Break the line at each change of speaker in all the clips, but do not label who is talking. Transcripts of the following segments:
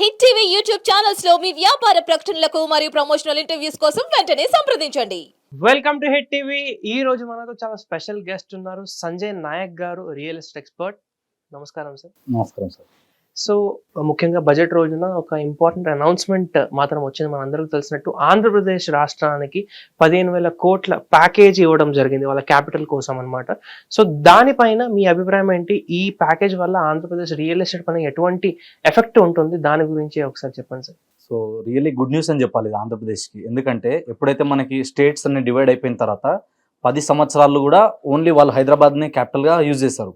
Hit TV YouTube ఛానల్స్లో మీ వ్యాపార ప్రకటనలకు మరియు ప్రమోషనల్ ఇంటర్వ్యూస్ కోసం వెంటనే సంప్రదించండి.
వెల్కమ్ టు హిట్ టీవీ ఈ రోజు మనతో చాలా స్పెషల్ గెస్ట్ ఉన్నారు. సంజయ్ నాయక్ గారు రియల్ ఎస్టేట్ ఎక్స్పర్ట్. నమస్కారం సార్
నమస్కారం సార్
సో ముఖ్యంగా బడ్జెట్ రోజున ఒక ఇంపార్టెంట్ అనౌన్స్మెంట్ మాత్రం వచ్చింది. మనందరికీ తెలిసినట్టు ఆంధ్రప్రదేశ్ రాష్ట్రానికి పదిహేను వేల కోట్ల ప్యాకేజ్ ఇవ్వడం జరిగింది వాళ్ళ క్యాపిటల్ కోసం అన్నమాట. సో దానిపైన మీ అభిప్రాయం ఏంటి? ఈ ప్యాకేజ్ వల్ల ఆంధ్రప్రదేశ్ రియల్ ఎస్టేట్ పైన ఎటువంటి ఎఫెక్ట్ ఉంటుంది? దాని గురించి ఒకసారి చెప్పండి sir.
So really good news అని చెప్పాలి ఇది ఆంధ్రప్రదేశ్కి. ఎందుకంటే ఎప్పుడైతే మనకి స్టేట్స్ అన్ని డివైడ్ అయిపోయిన తర్వాత పది సంవత్సరాలు కూడా ఓన్లీ వాళ్ళు హైదరాబాద్నే క్యాపిటల్గా యూజ్ చేశారు.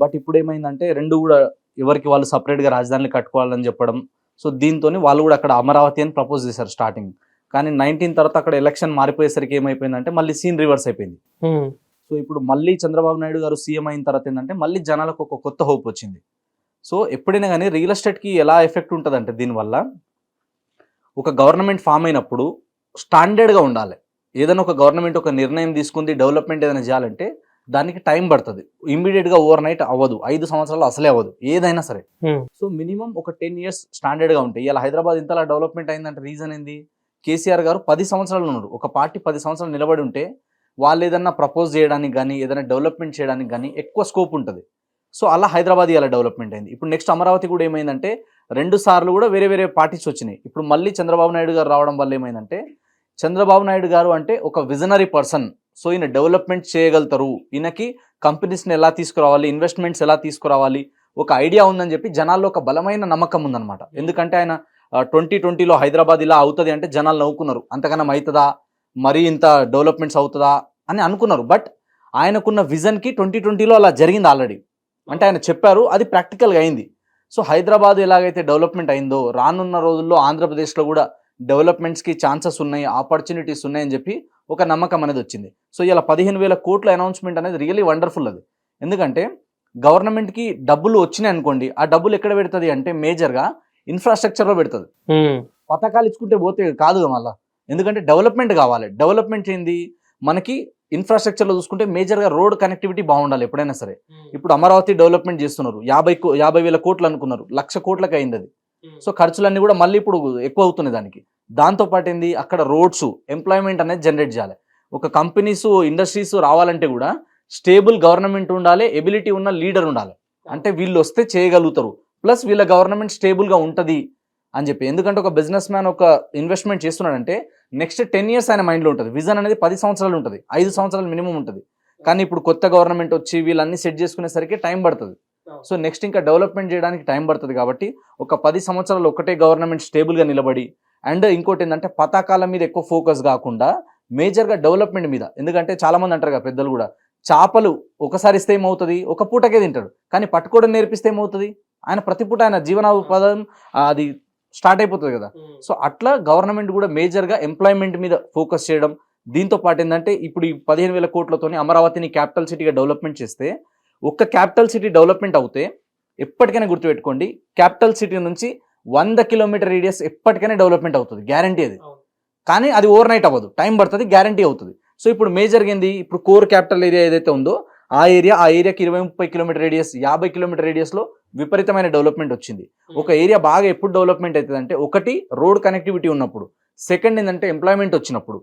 బట్ ఇప్పుడు ఏమైందంటే రెండు కూడా ఎవరికి వాళ్ళు సపరేట్గా రాజధానిని కట్టుకోవాలని చెప్పడం. సో దీంతో వాళ్ళు కూడా అక్కడ అమరావతి అని ప్రపోజ్ చేశారు స్టార్టింగ్ కానీ నైన్టీన్ తర్వాత అక్కడ ఎలక్షన్ మారిపోయేసరికి ఏమైపోయిందంటే మళ్ళీ సీన్ రివర్స్ అయిపోయింది. సో ఇప్పుడు మళ్ళీ చంద్రబాబు నాయుడు గారు సీఎం అయిన తర్వాత ఏంటంటే మళ్ళీ జనాలకు ఒక కొత్త హోప్ వచ్చింది. సో ఎప్పుడైనా కానీ రియల్ ఎస్టేట్కి ఎలా ఎఫెక్ట్ ఉంటుందంటే దీనివల్ల ఒక గవర్నమెంట్ ఫామ్ అయినప్పుడు స్టాండర్డ్గా ఉండాలి. ఏదైనా ఒక గవర్నమెంట్ ఒక నిర్ణయం తీసుకుంది డెవలప్మెంట్ ఏదైనా చేయాలంటే దానికి టైం పడుతుంది. ఇమ్మీడియట్గా ఓవర్ నైట్ అవ్వదు. ఐదు సంవత్సరాలు అసలే అవ్వదు. ఏదైనా సరే. సో మినిమం ఒక టెన్ ఇయర్స్ స్టాండర్డ్గా ఉంటాయి ఇలా హైదరాబాద్ ఇంతలా డెవలప్మెంట్ అయిందంటే రీజన్ ఏంది? కేసీఆర్ గారు పది సంవత్సరాలు ఉన్నారు ఒక పార్టీ పది సంవత్సరాలు నిలబడి ఉంటే వాళ్ళు ఏదన్నా ప్రపోజ్ చేయడానికి కానీ ఏదైనా డెవలప్మెంట్ చేయడానికి కానీ ఎక్కువ స్కోప్ ఉంటుంది. సో అలా హైదరాబాద్ ఇలా డెవలప్మెంట్ అయింది. ఇప్పుడు నెక్స్ట్ అమరావతి కూడా ఏమైందంటే రెండు సార్లు కూడా వేరే వేరే పార్టీస్ వచ్చినాయి. ఇప్పుడు మళ్ళీ చంద్రబాబు నాయుడు గారు రావడం వల్ల ఏమైందంటే చంద్రబాబు నాయుడు గారు అంటే ఒక విజనరీ పర్సన్ సో ఈయన డెవలప్మెంట్ చేయగలుగుతారు. ఈయనకి కంపెనీస్ని ఎలా తీసుకురావాలి ఇన్వెస్ట్మెంట్స్ ఎలా తీసుకురావాలి ఒక ఐడియా ఉందని చెప్పి జనాల్లో ఒక బలమైన నమ్మకం ఉందన్నమాట. ఎందుకంటే ఆయన ట్వంటీ ట్వంటీలో హైదరాబాద్ ఇలా అవుతుంది అంటే జనాలు నవ్వుకున్నారు. అంతకన్నా అవుతుందా మరీ ఇంత డెవలప్మెంట్స్ అవుతుందా? అని అనుకున్నారు. బట్ ఆయనకున్న విజన్కి ట్వంటీ ట్వంటీలో అలా జరిగింది ఆల్రెడీ అంటే ఆయన చెప్పారు అది ప్రాక్టికల్గా అయింది. సో హైదరాబాద్ ఎలాగైతే డెవలప్మెంట్ అయిందో రానున్న రోజుల్లో ఆంధ్రప్రదేశ్లో కూడా డెవలప్మెంట్స్కి ఛాన్సెస్ ఉన్నాయి ఆపర్చునిటీస్ ఉన్నాయని చెప్పి ఒక నమ్మకం అనేది వచ్చింది. సో ఇలా పదిహేను వేల కోట్ల అనౌన్స్మెంట్ అనేది రియల్లీ వండర్ఫుల్ అది. ఎందుకంటే గవర్నమెంట్కి డబ్బులు వచ్చినాయి అనుకోండి ఆ డబ్బులు ఎక్కడ పెడుతుంది అంటే మేజర్గా ఇన్ఫ్రాస్ట్రక్చర్లో పెడుతుంది. పథకాలు ఇచ్చుకుంటే పోతే కాదు మళ్ళా. ఎందుకంటే డెవలప్మెంట్ కావాలి. డెవలప్మెంట్ ఏంది? మనకి ఇన్ఫ్రాస్ట్రక్చర్లో చూసుకుంటే మేజర్గా రోడ్ కనెక్టివిటీ బాగుండాలి ఎప్పుడైనా సరే. ఇప్పుడు అమరావతి డెవలప్మెంట్ చేస్తున్నారు. యాభై యాభై వేల కోట్లు అనుకున్నారు. లక్ష కోట్లకు అయింది అది. సో ఖర్చులన్నీ కూడా మళ్ళీ ఇప్పుడు ఎక్కువ అవుతున్నాయి దానికి. దాంతోపాటు ఏంది అక్కడ రోడ్స్ ఎంప్లాయ్మెంట్ అనేది జనరేట్ చేయాలి. ఒక కంపెనీస్ ఇండస్ట్రీస్ రావాలంటే కూడా స్టేబుల్ గవర్నమెంట్ ఉండాలి ఎబిలిటీ ఉన్న లీడర్ ఉండాలి. అంటే వీళ్ళు వస్తే చేయగలుగుతారు. ప్లస్ వీళ్ళ గవర్నమెంట్ స్టేబుల్గా ఉంటుంది అని చెప్పి. ఎందుకంటే ఒక బిజినెస్ మ్యాన్ ఒక ఇన్వెస్ట్మెంట్ చేస్తున్నాడంటే నెక్స్ట్ టెన్ ఇయర్స్ ఆయన మైండ్లో ఉంటుంది. విజన్ అనేది పది సంవత్సరాలు ఉంటుంది. ఐదు సంవత్సరాలు మినిమం ఉంటుంది. కానీ ఇప్పుడు కొత్త గవర్నమెంట్ వచ్చి వీళ్ళన్నీ సెట్ చేసుకునేసరికి టైం పడుతుంది. సో నెక్స్ట్ ఇంకా డెవలప్మెంట్ చేయడానికి టైం పడుతుంది కాబట్టి ఒక పది సంవత్సరాలు ఒకటే గవర్నమెంట్ స్టేబుల్గా నిలబడి అండ్ ఇంకోటి ఏంటంటే పతాకాల మీద ఎక్కువ ఫోకస్ కాకుండా మేజర్గా డెవలప్మెంట్ మీద. ఎందుకంటే చాలా మంది అంటారు కదా పెద్దలు కూడా చేపలు ఒకసారి ఇస్తే ఏమవుతుంది? ఒక పూటకే తింటాడు. కానీ పట్టుకోవడం నేర్పిస్తే ఏమవుతుంది? ఆయన ప్రతి పూట ఆయన జీవనోపాధం ఆ, అది స్టార్ట్ అయిపోతుంది కదా. సో అట్లా గవర్నమెంట్ కూడా మేజర్గా ఎంప్లాయ్మెంట్ మీద ఫోకస్ చేయడం దీంతో పాటు ఏంటంటే ఇప్పుడు ఈ పదిహేను వేల కోట్లతోని అమరావతిని క్యాపిటల్ సిటీగా డెవలప్మెంట్ చేస్తే ఒక్క క్యాపిటల్ సిటీ డెవలప్మెంట్ అవుతే ఎప్పటికైనా గుర్తుపెట్టుకోండి క్యాపిటల్ సిటీ నుంచి వంద కిలోమీటర్ రేడియస్ ఎప్పటికైనా డెవలప్మెంట్ అవుతుంది గ్యారంటీ అది. కానీ అది ఓవర్ నైట్ అవ్వదు టైం పడుతుంది గ్యారంటీ అవుతుంది. సో ఇప్పుడు మేజర్గా ఏంది? ఇప్పుడు కోర్ క్యాపిటల్ ఏరియా ఏదైతే ఉందో ఆ ఏరియా ఆ ఏరియాకి ఇరవై ముప్పై కిలోమీటర్ రేడియస్ యాభై కిలోమీటర్ రేడియస్లో విపరీతమైన డెవలప్మెంట్ వచ్చింది. ఒక ఏరియా బాగా ఎప్పుడు డెవలప్మెంట్ అవుతుంది అంటే ఒకటి రోడ్ కనెక్టివిటీ ఉన్నప్పుడు సెకండ్ ఏంటంటే ఎంప్లాయ్మెంట్ వచ్చినప్పుడు.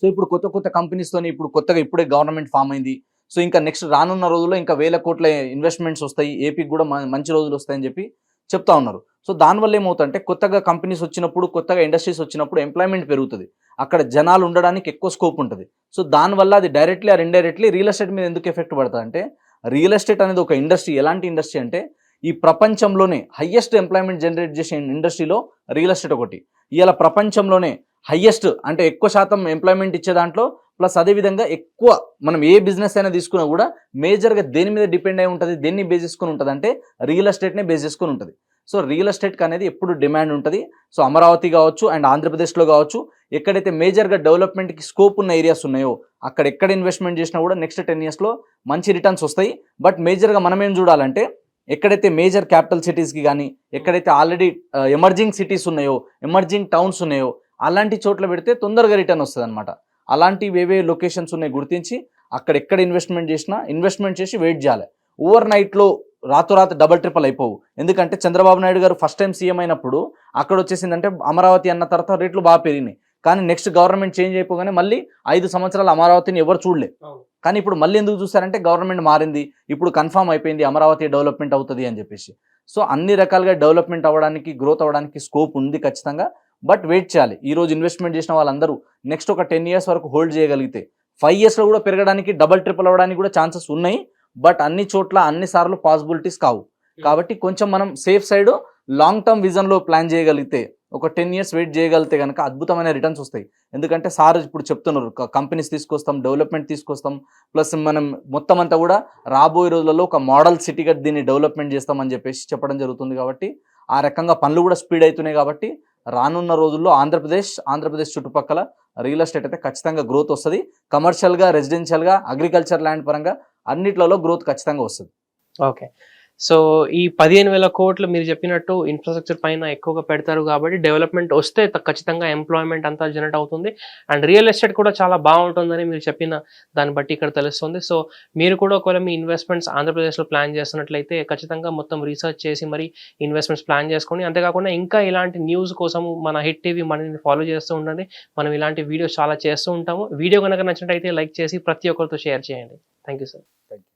సో ఇప్పుడు కొత్త కొత్త కంపెనీస్తోని ఇప్పుడు కొత్తగా ఇప్పుడే గవర్నమెంట్ ఫామ్ అయింది. సో ఇంకా నెక్స్ట్ రానున్న రోజుల్లో ఇంకా వేల కోట్ల ఇన్వెస్ట్మెంట్స్ వస్తాయి ఏపీకి కూడా మంచి రోజులు వస్తాయని చెప్పి చెప్తా ఉన్నారు. సో దానివల్ల ఏమవుతుందంటే కొత్తగా కంపెనీస్ వచ్చినప్పుడు కొత్తగా ఇండస్ట్రీస్ వచ్చినప్పుడు ఎంప్లాయ్మెంట్ పెరుగుతుంది. అక్కడ జనాలు ఉండడానికి ఎక్కువ స్కోప్ ఉంటుంది. సో దానివల్ల అది directly or indirectly real estate మీద ఎందుకు ఎఫెక్ట్ పడుతుంది అంటే రియల్ ఎస్టేట్ అనేది ఒక ఇండస్ట్రీ ఎలాంటి ఇండస్ట్రీ అంటే ఈ ప్రపంచంలోనే హయ్యెస్ట్ ఎంప్లాయ్మెంట్ జనరేట్ చేసే ఇండస్ట్రీలో రియల్ ఎస్టేట్ ఒకటి. ఇవాళ ప్రపంచంలోనే హయ్యెస్ట్ అంటే ఎక్కువ శాతం ఎంప్లాయ్మెంట్ ఇచ్చే దాంట్లో ప్లస్ అదేవిధంగా ఎక్కువ మనం ఏ బిజినెస్ అయినా తీసుకున్నా కూడా మేజర్గా దేని మీద డిపెండ్ అయి ఉంటుంది దేన్ని బేస్ చేసుకుని ఉంటుంది అంటే రియల్ ఎస్టేట్నే బేస్ చేసుకుని ఉంటుంది. సో రియల్ ఎస్టేట్కి అనేది ఎప్పుడు డిమాండ్ ఉంటుంది. సో అమరావతి కావచ్చు అండ్ ఆంధ్రప్రదేశ్లో కావచ్చు ఎక్కడైతే మేజర్గా డెవలప్మెంట్కి స్కోప్ ఉన్న ఏరియాస్ ఉన్నాయో అక్కడ ఎక్కడ ఇన్వెస్ట్మెంట్ చేసినా కూడా నెక్స్ట్ టెన్ ఇయర్స్లో మంచి రిటర్న్స్ వస్తాయి. బట్ మేజర్గా మనం ఏం చూడాలంటే ఎక్కడైతే మేజర్ క్యాపిటల్ సిటీస్కి కానీ ఎక్కడైతే ఆల్రెడీ ఎమర్జింగ్ సిటీస్ ఉన్నాయో ఎమర్జింగ్ టౌన్స్ ఉన్నాయో అలాంటి చోట్ల పెడితే తొందరగా రిటర్న్ వస్తుంది అనమాట అలాంటివి ఏవే లొకేషన్స్ ఉన్నాయి గుర్తించి అక్కడ ఎక్కడ ఇన్వెస్ట్మెంట్ చేసినా ఇన్వెస్ట్మెంట్ చేసి వెయిట్ చేయాలి. ఓవర్ నైట్లో రాతోరాత డబల్ ట్రిపుల్ అయిపోవు. ఎందుకంటే చంద్రబాబు నాయుడు గారు ఫస్ట్ టైం సీఎం అయినప్పుడు అక్కడ వచ్చేసిందంటే అమరావతి అన్న తర్వాత రేట్లు బాగా పెరిగినాయి. కానీ నెక్స్ట్ గవర్నమెంట్ చేంజ్ అయిపోగానే మళ్ళీ ఐదు సంవత్సరాలు అమరావతిని ఎవరు చూడలే. కానీ ఇప్పుడు మళ్ళీ ఎందుకు చూస్తారంటే గవర్నమెంట్ మారింది. ఇప్పుడు కన్ఫామ్ అయిపోయింది అమరావతి డెవలప్మెంట్ అవుతుంది అని చెప్పేసి. సో అన్ని రకాలుగా డెవలప్మెంట్ అవ్వడానికి గ్రోత్ అవ్వడానికి స్కోప్ ఉంది ఖచ్చితంగా. బట్ వెయిట్ చేయాలి. ఈ రోజు ఇన్వెస్ట్మెంట్ చేసిన వాళ్ళందరూ నెక్స్ట్ ఒక టెన్ ఇయర్స్ వరకు హోల్డ్ చేయగలిగితే. ఫైవ్ ఇయర్స్లో కూడా పెరగడానికి డబల్ ట్రిపుల్ అవ్వడానికి కూడా ఛాన్సెస్ ఉన్నాయి. బట్ అన్ని చోట్ల అన్ని సార్లు పాసిబిలిటీస్ కావు. కాబట్టి కొంచెం మనం సేఫ్ సైడ్ లాంగ్ టర్మ్ విజన్లో ప్లాన్ చేయగలిగితే ఒక టెన్ ఇయర్స్ వెయిట్ చేయగలిగితే కనుక అద్భుతమైన రిటర్న్స్ వస్తాయి. ఎందుకంటే సార్ ఇప్పుడు చెప్తున్నారు కంపెనీస్ తీసుకొస్తాం డెవలప్మెంట్ తీసుకొస్తాం ప్లస్ మనం మొత్తం అంతా కూడా రాబోయే రోజులలో ఒక మోడల్ సిటీగా దీన్ని డెవలప్మెంట్ చేస్తామని చెప్పేసి చెప్పడం జరుగుతుంది కాబట్టి ఆ రకంగా పనులు కూడా స్పీడ్ అవుతున్నాయి కాబట్టి రానున్న రోజుల్లో ఆంధ్రప్రదేశ్ ఆంధ్రప్రదేశ్ చుట్టుపక్కల రియల్ ఎస్టేట్ అయితే ఖచ్చితంగా గ్రోత్ వస్తుంది. కమర్షియల్గా రెసిడెన్షియల్గా అగ్రికల్చర్ ల్యాండ్ పరంగా అన్నిట్లలో గ్రోత్ ఖచ్చితంగా వస్తుంది.
ఓకే. సో ఈ పదిహేను వేల కోట్లు మీరు చెప్పినట్టు ఇన్ఫ్రాస్ట్రక్చర్ పైన ఎక్కువగా పెడతారు కాబట్టి డెవలప్మెంట్ వస్తే ఖచ్చితంగా ఎంప్లాయ్మెంట్ అంతా జనరేట్ అవుతుంది. అండ్ రియల్ ఎస్టేట్ కూడా చాలా బాగుంటుందని మీరు చెప్పిన దాన్ని బట్టి ఇక్కడ తెలుస్తుంది. సో మీరు కూడా ఒకవేళ మీ ఇన్వెస్ట్మెంట్స్ ఆంధ్రప్రదేశ్లో ప్లాన్ చేస్తున్నట్లయితే ఖచ్చితంగా మొత్తం రీసెర్చ్ చేసి మరి ఇన్వెస్ట్మెంట్స్ ప్లాన్ చేసుకొని అంతేకాకుండా ఇంకా ఇలాంటి న్యూస్ కోసం మన హిట్ టీవీ మనని ఫాలో చేస్తూ ఉండండి. మనం ఇలాంటి వీడియోస్ చాలా చేస్తూ ఉంటాము. వీడియో కనుక నచ్చినట్టయితే లైక్ చేసి ప్రతి ఒక్కరితో షేర్ చేయండి. Thank you sir thank you